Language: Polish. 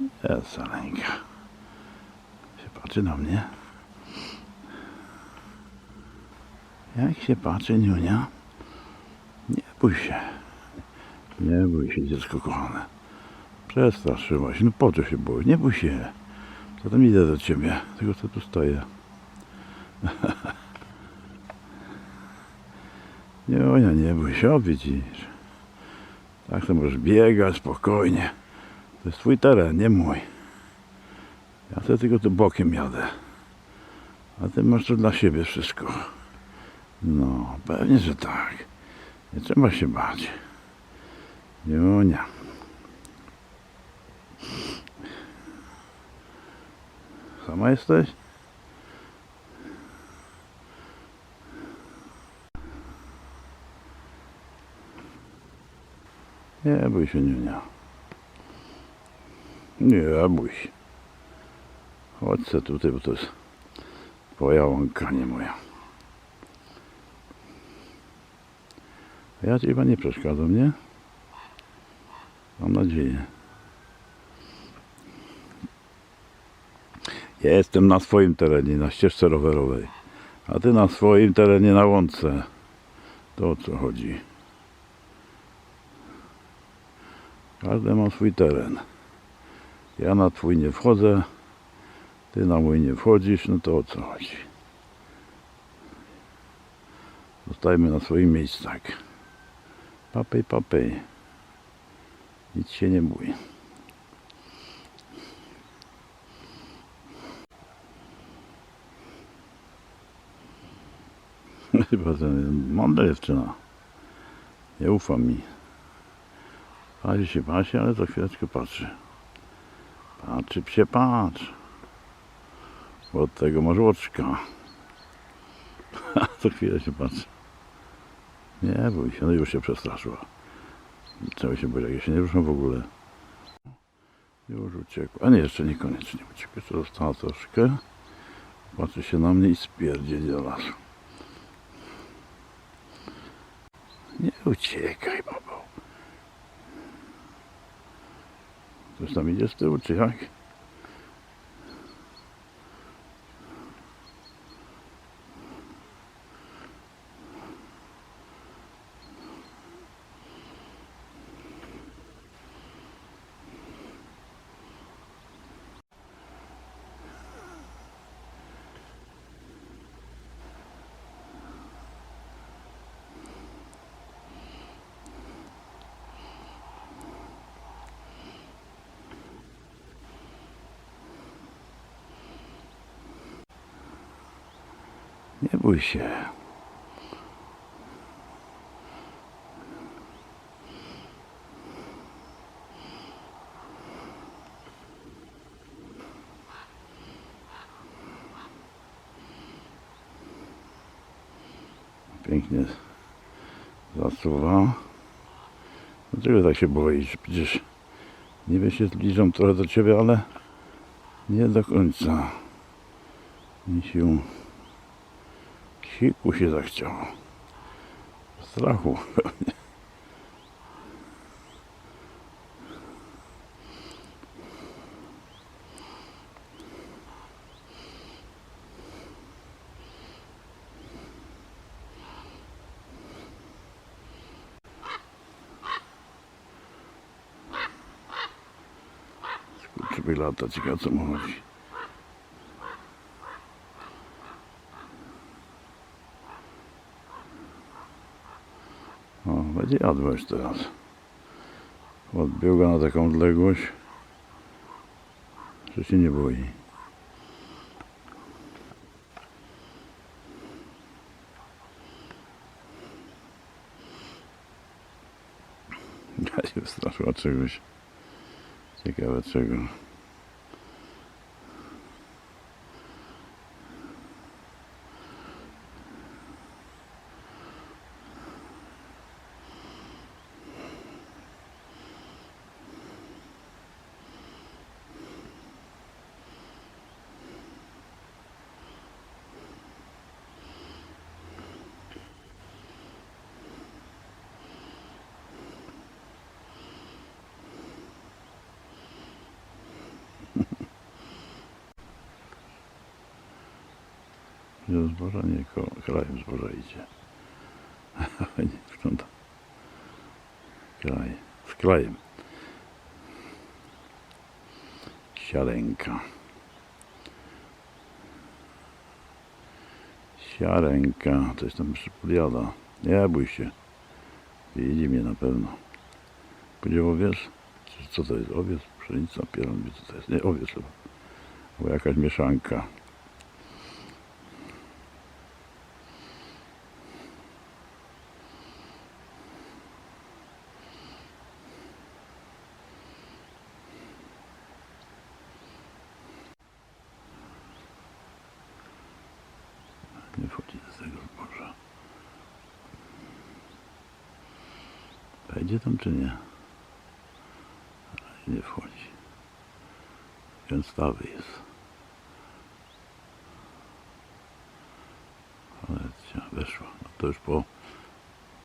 Jest Salenka. Się patrzy na mnie. Jak się patrzy Niunia? Nie bój się. Nie bój się, dziecko kochane. Przestraszyłaś. No po co się boisz? Nie bój się. Zatem idę do ciebie. Tylko co tu stoję. Niunia, nie bój się, widzisz. Tak to możesz biegać spokojnie. To jest twój teren, nie mój. Ja to tylko tu bokiem jadę. A ty masz to dla siebie wszystko. No, pewnie, że tak. Nie trzeba się bać. Junia. Sama jesteś? Nie bój się, Niunia. Nie bój się. Chodź se tutaj, bo to jest twoja łąka, nie moja. Ja ci chyba nie przeszkadzam, nie? Mam nadzieję. Ja jestem na swoim terenie, na ścieżce rowerowej. A ty na swoim terenie, na łące. To o co chodzi? Każdy ma swój teren. Ja na twój nie wchodzę, ty na mój nie wchodzisz, no to o co chodzi? Zostajmy na swoich miejscach. Papej, papej. Nic się nie bój. Chyba ten mądra dziewczyna. Nie ufa mi. Pasi się pasi, ale za chwileczkę patrzy. Patrzy się patrz. Od tego masz oczka. Co chwilę się patrzy. Nie bój się, no już się przestraszyła. Trzeba się bać, jak ja się nie ruszam w ogóle. Już uciekła. A nie, jeszcze niekoniecznie uciekła. Jeszcze została troszkę. Patrzy się na mnie i spierdzieli do lasu. Nie uciekaj, babo. Coś tam idzie z tyłu, czy jak? Bój się. Pięknie zasuwa. Dlaczego tak się boisz? Przecież niby się zbliżam trochę do ciebie, ale nie do końca. Misiu. Siku się zachciało. Strachu pewnie. Skurczyby lata, ciekawe co mu chodzi. Już teraz. Odbił go na taką odległość, że się nie boi. Ja się wystraszyła czegoś. Ciekawe czego. Do zboża, nie, krajem zboża idzie. nie, wygląda. Kraj, z krajem. Siarenka. Siarenka, coś tam jeszcze podjada. Nie bój się. Widzi mnie na pewno. Będzie owiec? Co to jest? Owiec? Pszenica? Pieron co to jest. Nie, owiec chyba. Bo jakaś mieszanka. Nie wchodzi do tego zboża. Wejdzie tam czy nie? Nie wchodzi. Gęstawy jest. Ale weszła. No to już po